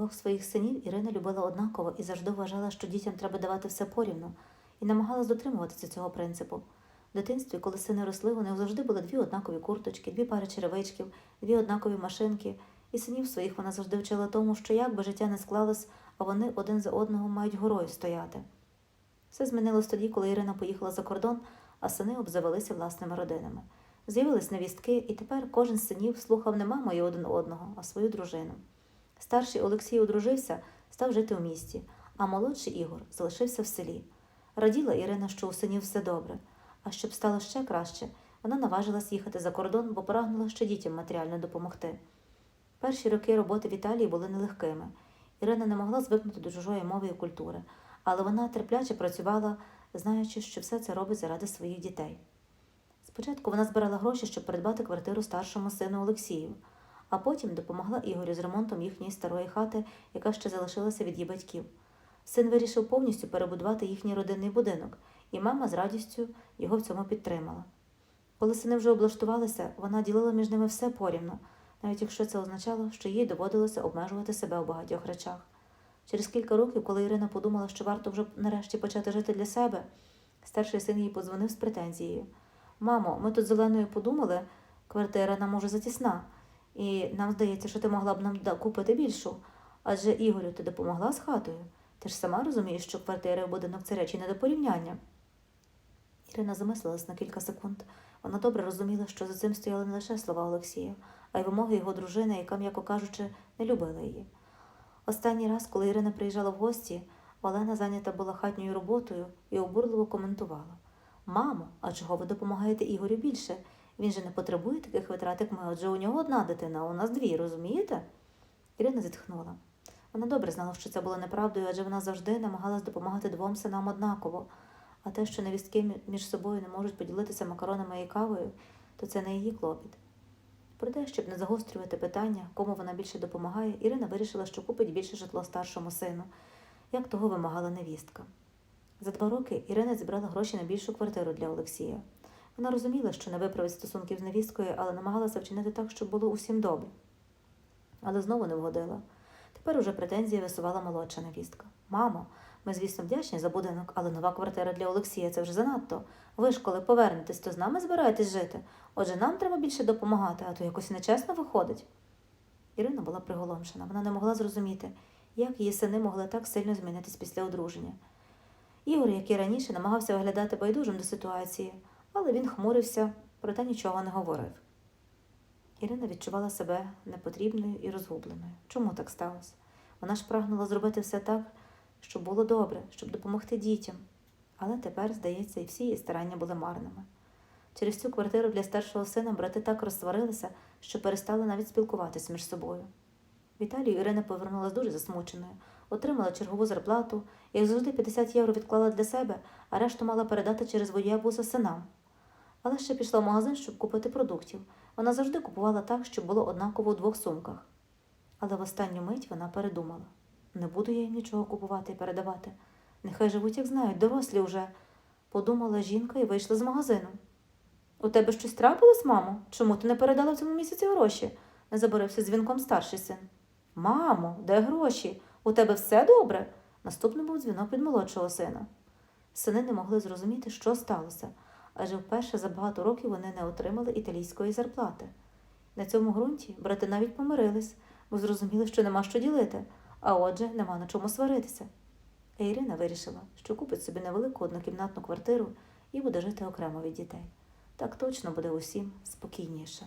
Двох своїх синів Ірина любила однаково і завжди вважала, що дітям треба давати все порівну, і намагалась дотримуватися цього принципу. В дитинстві, коли сини росли, них завжди були дві однакові курточки, дві пари черевичків, дві однакові машинки, і синів своїх вона завжди вчила тому, що як би життя не склалось, а вони один за одного мають горою стояти. Все змінилось тоді, коли Ірина поїхала за кордон, а сини обзавелися власними родинами. З'явились невістки, і тепер кожен з синів слухав не мамою один одного, а свою дружину. Старший Олексій одружився, став жити у місті, а молодший Ігор залишився в селі. Раділа Ірина, що у синів все добре, а щоб стало ще краще, вона наважилась їхати за кордон, бо прагнула ще дітям матеріально допомогти. Перші роки роботи в Італії були нелегкими. Ірина не могла звикнути до чужої мови і культури, але вона терпляче працювала, знаючи, що все це робить заради своїх дітей. Спочатку вона збирала гроші, щоб придбати квартиру старшому сину Олексію, а потім допомогла Ігорю з ремонтом їхньої старої хати, яка ще залишилася від її батьків. Син вирішив повністю перебудувати їхній родинний будинок, і мама з радістю його в цьому підтримала. Коли сини вже облаштувалися, вона ділила між ними все порівну, навіть якщо це означало, що їй доводилося обмежувати себе у багатьох речах. Через кілька років, коли Ірина подумала, що варто вже нарешті почати жити для себе, старший син їй подзвонив з претензією. Мамо, ми тут з Оленою подумали, квартира нам може затісна, і нам здається, що ти могла б нам купити більшу. Адже Ігорю, ти допомогла з хатою. Ти ж сама розумієш, що квартира і будинок це речі не до порівняння. Ірина замислилась на кілька секунд. Вона добре розуміла, що за цим стояли не лише слова Олексія, а й вимоги його дружини, яка, м'яко кажучи, не любила її. Останній раз, коли Ірина приїжджала в гості, Олена зайнята була хатньою роботою і обурливо коментувала: Мамо, а чого ви допомагаєте Ігорю більше? Він же не потребує таких витрат, як ми, адже у нього одна дитина, а у нас дві, розумієте? Ірина зітхнула. Вона добре знала, що це було неправдою, адже вона завжди намагалась допомагати двом синам однаково. А те, що невістки між собою не можуть поділитися макаронами і кавою, то це не її клопіт. Проте, щоб не загострювати питання, кому вона більше допомагає, Ірина вирішила, що купить більше житло старшому сину, як того вимагала невістка. За два роки Ірина зібрала гроші на більшу квартиру для Олексія. Вона розуміла, що не виправить стосунків з невісткою, але намагалася вчинити так, щоб було усім добре. Але знову не вгодила. Тепер уже претензії висувала молодша невістка. Мамо, ми, звісно, вдячні за будинок, але нова квартира для Олексія це вже занадто. Ви ж коли повернетесь, то з нами збираєтесь жити. Отже, нам треба більше допомагати, а то якось нечесно виходить. Ірина була приголомшена. Вона не могла зрозуміти, як її сини могли так сильно змінитись після одруження. Ігор, як і раніше, намагався виглядати байдужим до ситуації, але він хмурився, проте нічого не говорив. Ірина відчувала себе непотрібною і розгубленою. Чому так сталося? Вона ж прагнула зробити все так, щоб було добре, щоб допомогти дітям. Але тепер, здається, і всі її старання були марними. Через цю квартиру для старшого сина брати так розсварилися, що перестали навіть спілкуватися між собою. В Італію Ірина повернулася дуже засмученою, отримала чергову зарплату, як завжди 50 євро відклала для себе, а решту мала передати через водія буса синам. Але ще пішла в магазин, щоб купити продуктів. Вона завжди купувала так, щоб було однаково у двох сумках. Але в останню мить вона передумала не буду я їм нічого купувати і передавати. Нехай живуть, як знають, дорослі вже, подумала жінка і вийшла з магазину. У тебе щось трапилось, мамо? Чому ти не передала в цьому місяці гроші? не заборився дзвінком старший син. Мамо, де гроші? У тебе все добре? Наступним був дзвінок від молодшого сина. Сини не могли зрозуміти, що сталося, адже вперше за багато років вони не отримали італійської зарплати. На цьому ґрунті брати навіть помирились, бо зрозуміли, що нема що ділити, а отже, нема на чому сваритися. А Ірина вирішила, що купить собі невелику однокімнатну квартиру і буде жити окремо від дітей. Так точно буде усім спокійніше.